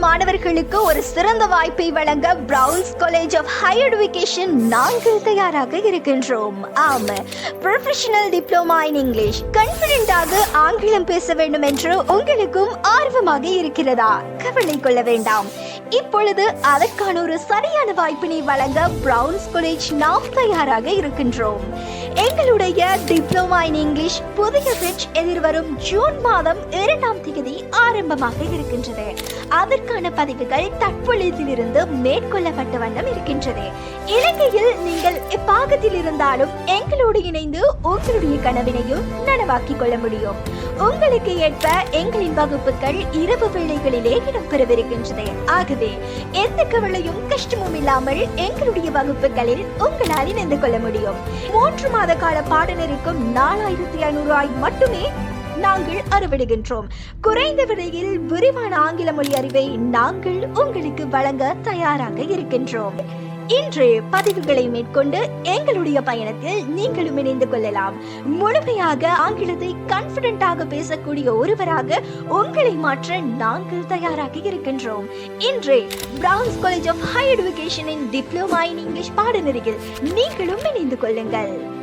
மாணவர்களுக்கு ஒரு சிறந்த வாய்ப்பை வழங்க Browns college of higher education நாங்கள் தயாராக இருக்கின்றோம். ஆம் ப்ரொஃபஷனல் டிப்ளமா இன் இங்கிலீஷ் கான்பிடென்ட்டாக ஆங்கிலம் பேச வேண்டும் என்று உங்களுக்கும் ஆர்வமாக இருக்கிறதா? கவலை கொள்ள வேண்டாம். இப்பொழுது அதற்கான ஒரு சரியான வாய்ப்பினை வழங்க பிரவுன்ஸ் காலேஜ் நாம் தயாராக இருக்கின்றோம். எங்களுடைய டிப்ளமா இன் இங்கிலீஷ் புதிய பெட்ச் எதிர்வரும் ஜூன் மாதம் இரண்டாம் தேதி ஆரம்பமாக இருக்கின்றது. அதற்கான பதிவுகள் தற்பொழுதிலிருந்து மேற்கொள்ளப்பட்ட வண்ணம் இருக்கின்றது. இலங்கையில் நீங்கள் எப்பாகத்தில் இருந்தாலும் எங்களோடு இணைந்து உங்களுடைய கனவினையும் நனவாக்கிக் கொள்ள முடியும். உங்களுக்கு ஏற்ப எங்களின் வகுப்புகள் இரவு வேளைகளிலே இடம்பெறவிருக்கின்றது ஆகவே எந்த கவலையும் கஷ்டமும் இல்லாமல் எங்களுடைய வகுப்புகளில் உங்களால் இணைந்து கொள்ள முடியும். மூன்று மாத கால பாடநெறிக்கும் நாலாயிரத்தி ஐநூறு ரூபாய் மட்டுமே நாங்கள் அறவிடுகின்றோம் குறைந்த விலையில் விரிவான ஆங்கில மொழி அறிவை நாங்கள் உங்களுக்கு வழங்க தயாராக இருக்கின்றோம். இன்று பதிவுகளை மேற்கொண்டு எங்களுடைய பயணத்தில் நீங்களும் இணைந்து கொள்ளலாம். முழுமையாக ஆங்கிலத்தை கான்பிடென்டாக பேசக்கூடிய ஒருவராக உங்களை மாற்ற நாங்கள் தயாராக இருக்கின்றோம். இன்று பிரவுன்ஸ் காலேஜ் ஆஃப் ஹை எஜுகேஷனின் டிப்ளமா இன் இங்கிலீஷ் பாடநெறியில் நீங்களும் இணைந்து கொள்ளுங்கள்.